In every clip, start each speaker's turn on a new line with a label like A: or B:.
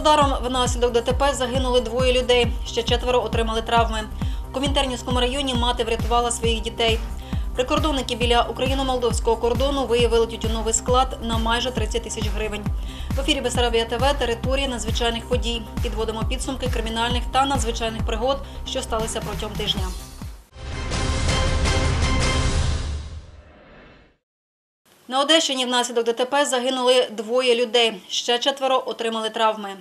A: Під внаслідок ДТП загинули двоє людей. Ще четверо отримали травми. У Комінтернівському районі мати врятувала своїх дітей. Прикордонники біля україно-молдовського кордону виявили тютюновий склад на майже 30 тисяч гривень. В ефірі Бесарабія ТВ територія надзвичайних подій. Підводимо підсумки кримінальних та надзвичайних пригод, що сталися протягом тижня. На Одещині внаслідок ДТП загинули двоє людей. Ще четверо отримали травми.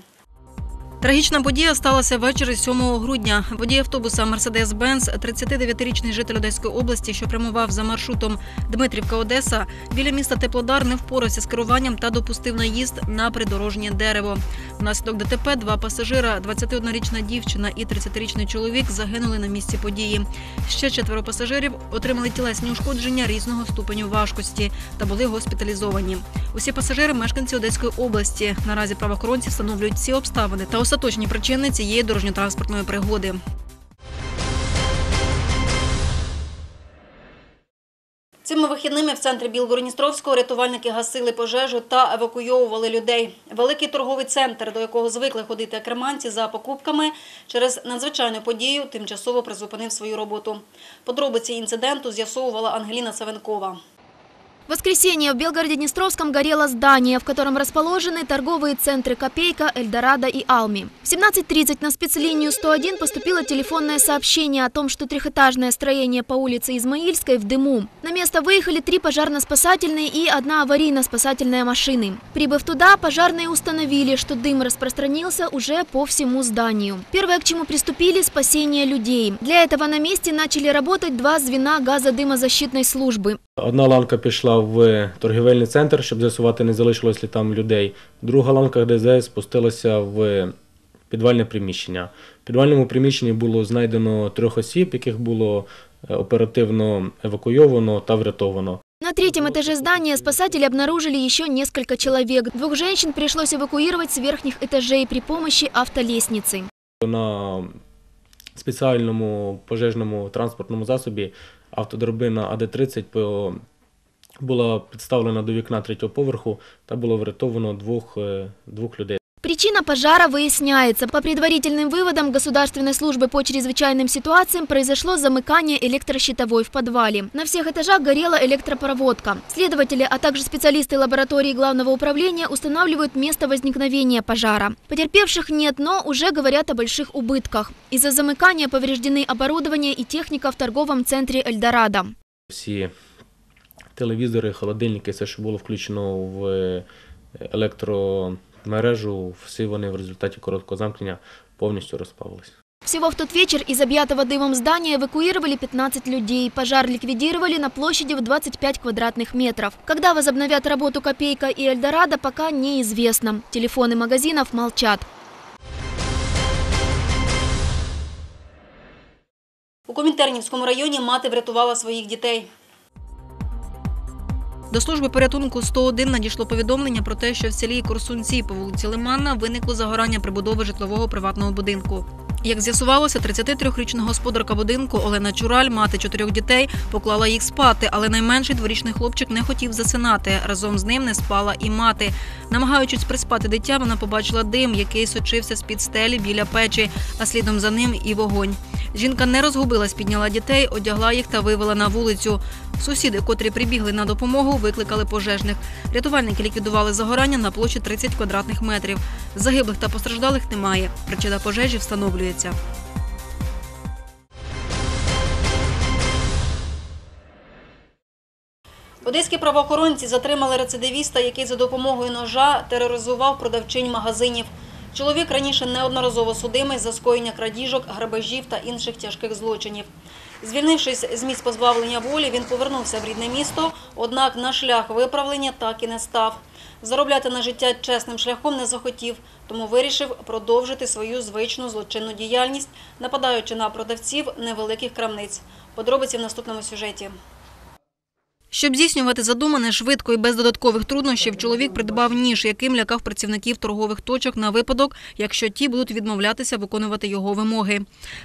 A: Трагічна подія сталася ввечері 7 грудня. Водій автобуса Мерседес-Бенц, 39-річний житель Одеської області, що прямував за маршрутом Дмитрівка-Одеса, біля міста Теплодар не впорався з керуванням та допустив наїзд на придорожнє дерево. Внаслідок ДТП два пасажира, 21-річна дівчина і 30-річний чоловік, загинули на місці події. Ще четверо пасажирів отримали тілесні ушкодження різного ступеню важкості та були госпіталізовані. Усі пасажири мешканці Одеської області. Наразі правоохоронці встановлюють всі обставини та остаточні причини цієї дорожньо-транспортної пригоди. Цими вихідними в центрі Білгородністровського рятувальники гасили пожежу та евакуйовували людей. Великий торговий центр, до якого звикли ходити акреманці за покупками, через надзвичайну подію тимчасово призупинив свою роботу. Подробиці інциденту з'ясовувала Ангеліна Савенкова.
B: В воскресенье в Белгороде-Днестровском горело здание, в котором расположены торговые центры «Копейка», «Эльдорадо» и «Алми». В 17.30 на спецлинию 101 поступило телефонное сообщение о том, что трехэтажное строение по улице Измаильской в дыму. На место выехали три пожарно-спасательные и одна аварийно-спасательная машины. Прибыв туда, пожарные установили, что дым распространился уже по всему зданию. Первое, к чему приступили – спасение людей. Для этого на месте начали работать два звена газодымозащитной службы.
C: Одна ланка пішла в торгівельний центр, щоб з'ясувати, не залишилось ли там людей. Друга ланка ДЗС спустилася в підвальне приміщення. В підвальному приміщенні було знайдено трьох осіб, яких було е, оперативно евакуйовано та врятовано.
B: На третьем этаже здания спасатели обнаружили еще несколько человек. Двух женщин пришлось эвакуировать с верхних этажей при помощи автолестницы.
C: На спеціальному пожежному транспортному засобі автодробина АД-30 по- була підставлена до вікна третього поверху та було врятовано двох, е, двох людей.
B: Причина пожара выясняется. По предварительным выводам Государственной службы по чрезвычайным ситуациям произошло замыкание электрощитовой в подвале. На всех этажах горела электропроводка. Следователи, а также специалисты лаборатории Главного управления устанавливают место возникновения пожара. Потерпевших нет, но уже говорят о больших убытках. Из-за замыкания повреждены оборудование и техника в торговом центре «Эльдорадо».
C: Всі телевізори, холодильники, все, що було включено в е, електромережу, всі вони в результаті короткого замкнення повністю розпалились.
B: Всего в тот вечер из объятого дымом здания эвакуировали 15 людей. Пожар ликвидировали на площади в 25 квадратных метров. Когда возобновят работу «Копейка» и «Эльдорадо» пока неизвестно. Телефоны магазинов молчат.
A: У Комінтернівському районі мати врятувала своїх дітей. До служби порятунку 101 надійшло повідомлення про те, що в селі Корсунці по вулиці Лиманна виникло загорання прибудови житлового приватного будинку. Як з'ясувалося, 33-річна господарка будинку Олена Чураль, мати чотирьох дітей, поклала їх спати, але найменший дворічний хлопчик не хотів засинати. Разом з ним не спала і мати. Намагаючись приспати дитя, вона побачила дим, який сочився з-під стелі біля печі, а слідом за ним і вогонь. Жінка не розгубилась, підняла дітей, одягла їх та вивела на вулицю. Сусіди, котрі прибігли на допомогу, викликали пожежних. Рятувальники ліквідували загорання на площі 30 квадратних метрів. Загиблих та постраждалих немає. Причина пожежі встановлюється. Одеські правоохоронці затримали рецидивіста, який за допомогою ножа тероризував продавчинь магазинів. Чоловік раніше неодноразово судимий за скоєння крадіжок, грабежів та інших тяжких злочинів. Звільнившись з місць позбавлення волі, він повернувся в рідне місто, однак на шлях виправлення так і не став. Заробляти на життя чесним шляхом не захотів, тому вирішив продовжити свою звичну злочинну діяльність, нападаючи на продавців невеликих крамниць. Подробиці в наступному сюжеті. Щоб здійснювати задумане швидко і без додаткових труднощів, чоловік придбав ніж, яким лякав працівників торгових точок на випадок, якщо ті будуть відмовлятися виконувати його вимоги.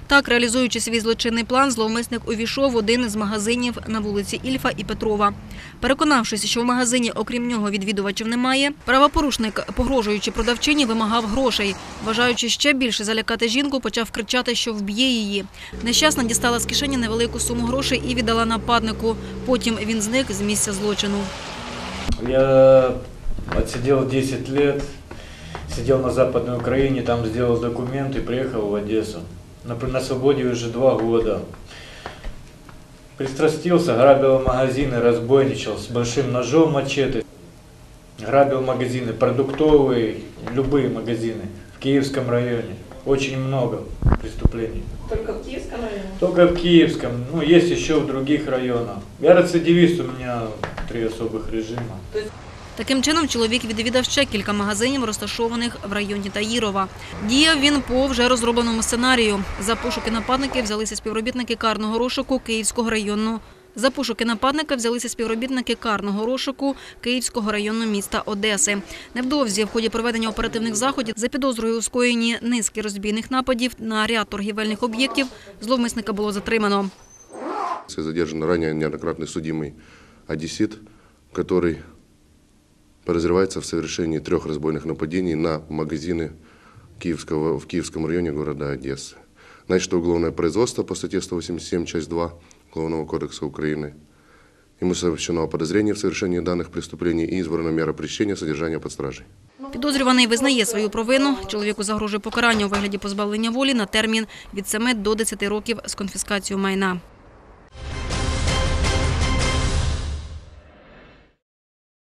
A: Так, реалізуючи свій злочинний план, зловмисник увійшов в один із магазинів на вулиці Ільфа і Петрова. Переконавшись, що в магазині, окрім нього, відвідувачів немає, правопорушник, погрожуючи продавчині, вимагав грошей. Бажаючи ще більше залякати жінку, почав кричати, що вб'є її. Нещасна дістала з кишені невелику суму грошей і віддала нападнику. Потім він зник з місця злочину.
D: Я отсидел 10 лет, сидел на Западной Украине, там сделал документы, приехал в Одессу. На, свободе уже два года. Пристрастился, грабил магазины, разбойничал с большим ножом мачете. Грабил магазины, продуктовые, любые магазины в Киевском районе. Очень много преступлений.
E: Только в Киевском районе?
D: Только в Киевском, ну есть еще в других районах. Я рецидивист, у меня три особых режима.
A: Таким чином, чоловік відвідав ще кілька магазинів, розташованих в районі Таїрова. Діяв він по вже розробленому сценарію. За пошуки нападників взялися співробітники карного розшуку Київського районного. За пошуки нападника взялися співробітники карного розшуку Київського району міста Одеси. Невдовзі в ході проведення оперативних заходів за підозрою у скоєнні низки розбійних нападів на ряд торгівельних об'єктів зловмисника було затримано.
F: Задержан ранее неоднократно судимый одессит, который подозревается в совершении трех разбойных нападений на магазины Киевского, в Киевском районе города Одессы. Начато уголовное производство по статье 187, часть 2 Уголовного кодекса Украины. Ему совершено о подозрении в совершении данных преступлений и избрана мера пресечения содержания под стражей.
A: Підозрюваний визнає свою провину. Чоловіку загрожує покарання у вигляді позбавлення волі на термін від 7 до 10 років з конфіскацією майна.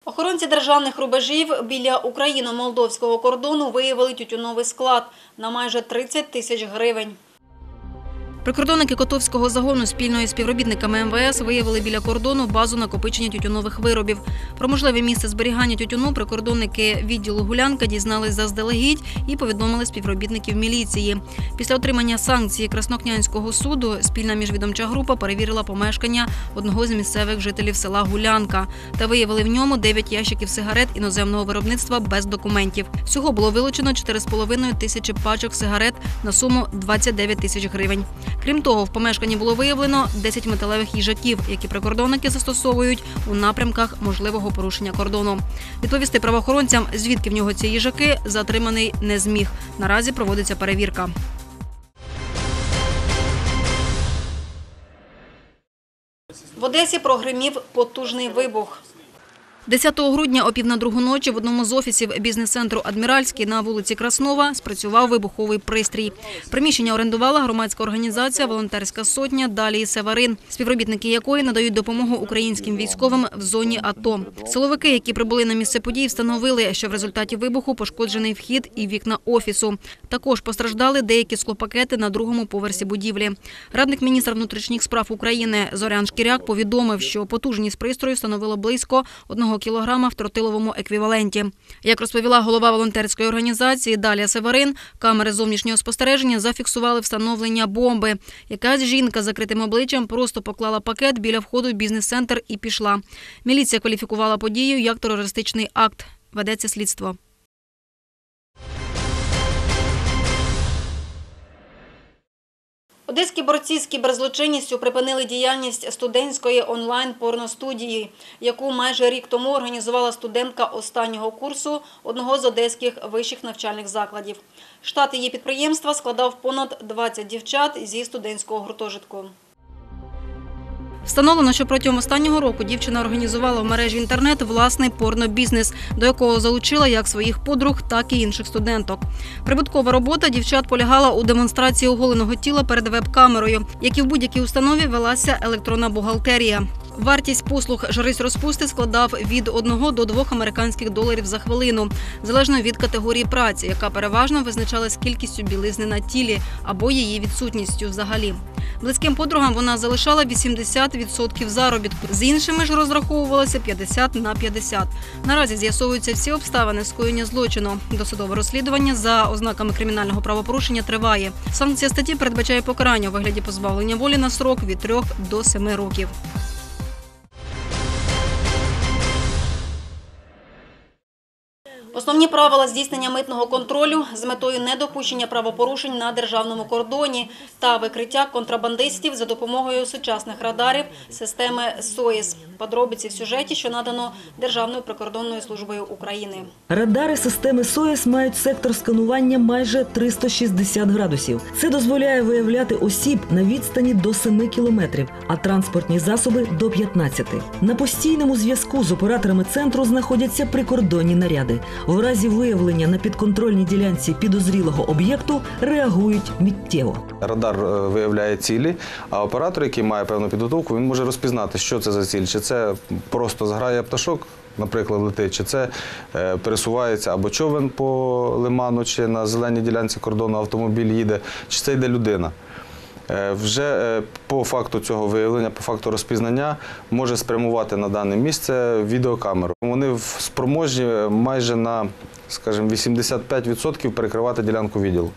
A: Охоронці державних рубежів біля україно-молдовського кордону виявили тютюновий склад на майже 30 тисяч гривень. Прикордонники Котовського загону спільно із співробітниками МВС виявили біля кордону базу накопичення тютюнових виробів. Про можливе місце зберігання тютюну прикордонники відділу Гулянка дізнались заздалегідь і повідомили співробітників міліції. Після отримання санкції Краснокнянського суду спільна міжвідомча група перевірила помешкання одного з місцевих жителів села Гулянка та виявили в ньому 9 ящиків сигарет іноземного виробництва без документів. Всього було вилучено 4,5 тисячі пачок сигарет на суму 29 тисяч гривень. Крім того, в помешканні було виявлено 10 металевих їжаків, які прикордонники застосовують у напрямках можливого порушення кордону. Відповісти правоохоронцям, звідки в нього ці їжаки, затриманий не зміг. Наразі проводиться перевірка. В Одесі прогримів потужний вибух. 10 грудня о пів на другу ночі в одному з офісів бізнес-центру Адміральський на вулиці Краснова спрацював вибуховий пристрій. Приміщення орендувала громадська організація Волонтерська сотня Далі Севарин, співробітники якої надають допомогу українським військовим в зоні АТО. Силовики, які прибули на місце подій, встановили, що в результаті вибуху пошкоджений вхід і вікна офісу. Також постраждали деякі склопакети на другому поверсі будівлі. Радник міністра внутрішніх справ України Зорян Шкіряк повідомив, що потужність пристрою становила близько одного кілограма в тротиловому еквіваленті. Як розповіла голова волонтерської організації Далія Северин, камери зовнішнього спостереження зафіксували встановлення бомби. Якась жінка з закритим обличчям просто поклала пакет біля входу в бізнес-центр і пішла. Міліція кваліфікувала подію як терористичний акт. Ведеться слідство. Одеські борці з кіберзлочинністю припинили діяльність студентської онлайн-порностудії, яку майже рік тому організувала студентка останнього курсу одного з одеських вищих навчальних закладів. Штат її підприємства складав понад 20 дівчат зі студентського гуртожитку. Встановлено, що протягом останнього року дівчина організувала в мережі інтернет власний порнобізнес, до якого залучила як своїх подруг, так і інших студенток. Прибуткова робота дівчат полягала у демонстрації оголеного тіла перед веб-камерою, як і в будь-якій установі велася електронна бухгалтерія. Вартість послуг жриць розпусти складав від 1 до 2 американських доларів за хвилину, залежно від категорії праці, яка переважно визначалась кількістю білизни на тілі або її відсутністю взагалі. Близьким подругам вона залишала 80% заробітку. З іншими ж розраховувалася 50 на 50. Наразі з'ясовуються всі обставини скоєння злочину. Досудове розслідування за ознаками кримінального правопорушення триває. Санкція статті передбачає покарання у вигляді позбавлення волі на срок від 3 до 7 років. Основні правила здійснення митного контролю з метою недопущення правопорушень на державному кордоні та викриття контрабандистів за допомогою сучасних радарів системи СОїС. Подробиці в сюжеті, що надано Державною прикордонною службою України.
E: Радари системи СОЄС мають сектор сканування майже 360 градусів. Це дозволяє виявляти осіб на відстані до 7 кілометрів, а транспортні засоби до 15. На постійному зв'язку з операторами центру знаходяться прикордонні наряди. В разі виявлення на підконтрольній ділянці підозрілого об'єкту реагують миттєво.
G: Радар е, виявляє цілі, а оператор, який має певну підготовку, він може розпізнати, що це за ціль. Чи це просто зграє пташок, наприклад, летить, чи це е, пересувається або човен по лиману, чи на зеленій ділянці кордону автомобіль їде, чи це йде людина. Е, Вже е, по факту цього виявлення, по факту розпізнання, може спрямувати на дане місце відеокамеру. Вони спроможні майже на, скажімо, 85% перекривати ділянку відділу.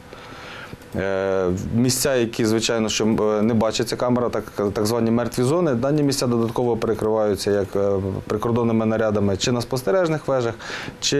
G: Е, Місця, які, звичайно, що е, не бачиться камера, так, так звані мертві зони, дані місця додатково перекриваються як е, прикордонними нарядами чи на спостережних вежах, чи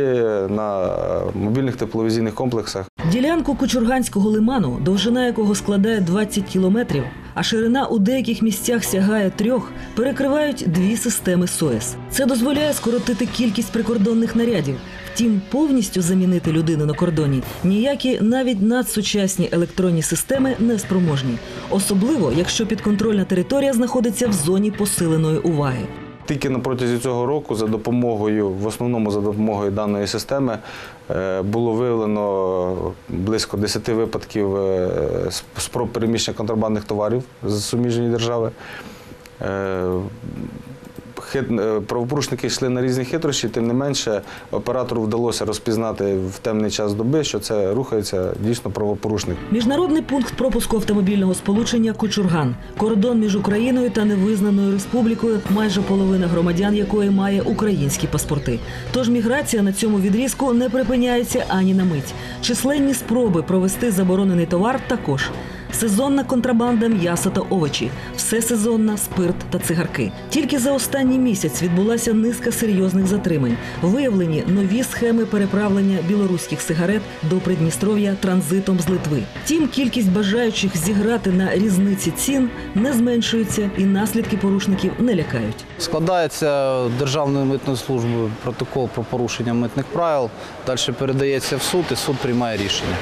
G: на мобільних тепловізійних комплексах.
E: Ділянку Кучурганського лиману, довжина якого складає 20 кілометрів, а ширина у деяких місцях сягає трьох, перекривають дві системи СОЕС. Це дозволяє скоротити кількість прикордонних нарядів. Втім, повністю замінити людину на кордоні ніякі навіть надсучасні електронні системи не спроможні, особливо якщо підконтрольна територія знаходиться в зоні посиленої уваги.
G: Тільки на протязі цього року за допомогою, в основному за допомогою даної системи, е, було виявлено близько 10 випадків е, спроб переміщення контрабандних товарів з суміжної держави. Е, Правопорушники йшли на різні хитрощі, тим не менше оператору вдалося розпізнати в темний час доби, що це рухається дійсно правопорушник.
E: Міжнародний пункт пропуску автомобільного сполучення Кочурган. Кордон між Україною та невизнаною республікою, майже половина громадян якої має українські паспорти. Тож міграція на цьому відрізку не припиняється ані на мить. Численні спроби провести заборонений товар також. Сезонна контрабанда м'яса та овочі, все сезонна спирт та цигарки. Тільки за останній місяць відбулася низка серйозних затримань. Виявлені нові схеми переправлення білоруських сигарет до Придністров'я транзитом з Литви. Тім кількість бажаючих зіграти на різниці цін не зменшується, і наслідки порушників не лякають.
H: Складається Державною митною службою протокол про порушення митних правил, далі передається в суд і суд приймає рішення.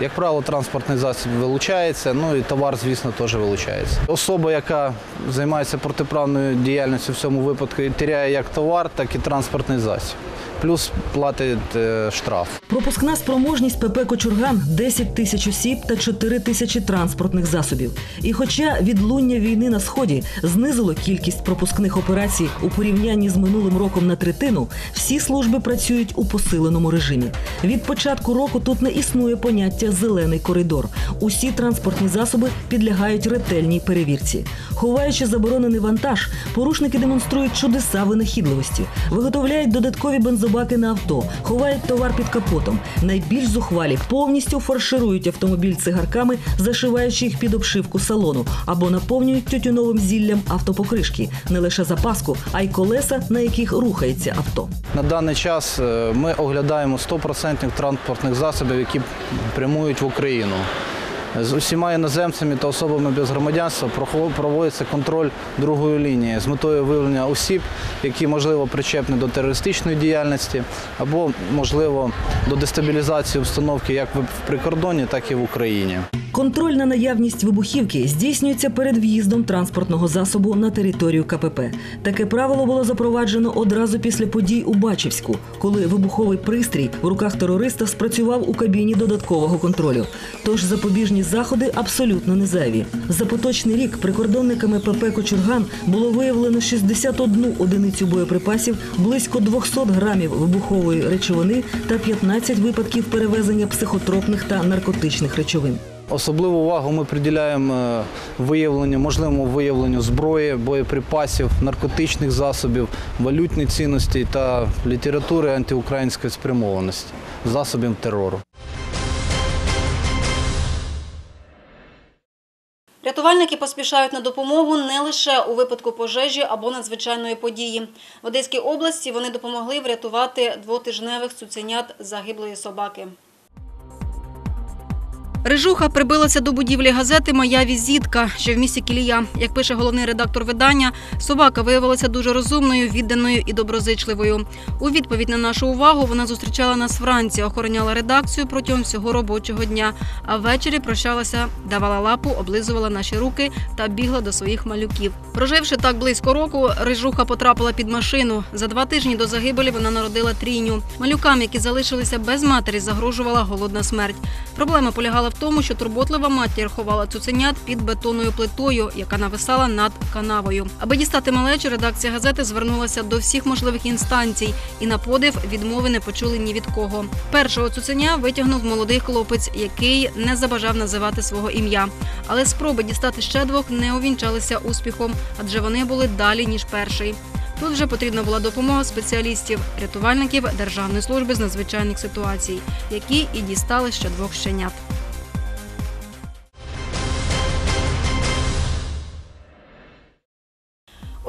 H: Як правило, транспортний засіб вилучається, ну і товар, звісно, теж вилучається. Особа, яка займається протиправною діяльністю в цьому випадку, і теряє як товар, так і транспортний засіб. Плюс платить е, штраф.
E: Пропускна спроможність ПП Кочурган 10 тисяч осіб та 4 тисячі транспортних засобів. І хоча відлуння війни на сході знизило кількість пропускних операцій у порівнянні з минулим роком на третину, всі служби працюють у посиленому режимі. Від початку року тут не існує поняття зелений коридор. Усі транспортні засоби підлягають ретельній перевірці. Ховаючи заборонений вантаж, порушники демонструють чудеса винахідливості, виготовляють додаткові бензобаки на авто, ховають товар під капотом. Найбільш зухвалі повністю фарширують автомобіль цигарками, зашиваючи їх під обшивку салону, або наповнюють тютюновим зіллям автопокришки, не лише запаску, а й колеса, на яких рухається авто.
H: На даний час е, ми оглядаємо 100% транспортних засобів, які прямують в Україну. З усіма іноземцями та особами без громадянства проводиться контроль другої лінії з метою виявлення осіб, які можливо причепні до терористичної діяльності або можливо до дестабілізації обстановки як в прикордоні, так і в Україні.
E: Контроль на наявність вибухівки здійснюється перед в'їздом транспортного засобу на територію КПП. Таке правило було запроваджено одразу після подій у Бачівську, коли вибуховий пристрій в руках терориста спрацював у кабіні додаткового контролю. Тож запобіжні заходи абсолютно не зайві. За поточний рік прикордонниками ПП Кочурган було виявлено 61 одиницю боєприпасів, близько 200 грамів вибухової речовини та 15 випадків перевезення психотропних та наркотичних речовин.
H: Особливу увагу ми приділяємо е, виявленню, можливому виявленню зброї, боєприпасів, наркотичних засобів, валютної цінності та літератури антиукраїнської спрямованості, засобів терору.
A: Рятувальники поспішають на допомогу не лише у випадку пожежі або надзвичайної події. В Одеській області вони допомогли врятувати двотижневих цуценят загиблої собаки. Рижуха прибилася до будівлі газети Моя візитка, що в місті Кілія. Як пише головний редактор видання, собака виявилася дуже розумною, відданою і доброзичливою. У відповідь на нашу увагу вона зустрічала нас вранці, охороняла редакцію протягом всього робочого дня. А ввечері прощалася, давала лапу, облизувала наші руки та бігла до своїх малюків. Проживши так близько року, рижуха потрапила під машину. За два тижні до загибелі вона народила трійню. Малюкам, які залишилися без матері, загрожувала голодна смерть. Проблема полягала в тому, що турботлива матір ховала цуценят під бетонною плитою, яка нависала над канавою. Аби дістати малечу, редакція газети звернулася до всіх можливих інстанцій, і на подив відмови не почули ні від кого. Першого цуценя витягнув молодий хлопець, який не забажав називати свого ім'я. Але спроби дістати ще двох не увінчалися успіхом, адже вони були далі ніж перший. Тут вже потрібна була допомога спеціалістів, рятувальників Державної служби з надзвичайних ситуацій, які і дістали ще двох щенят.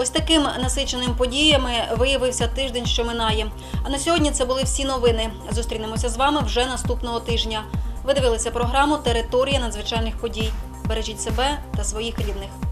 A: Ось таким насиченим подіями виявився тиждень, що минає. А на сьогодні це були всі новини. Зустрінемося з вами вже наступного тижня. Ви дивилися програму Територія надзвичайних подій. Бережіть себе та своїх рідних.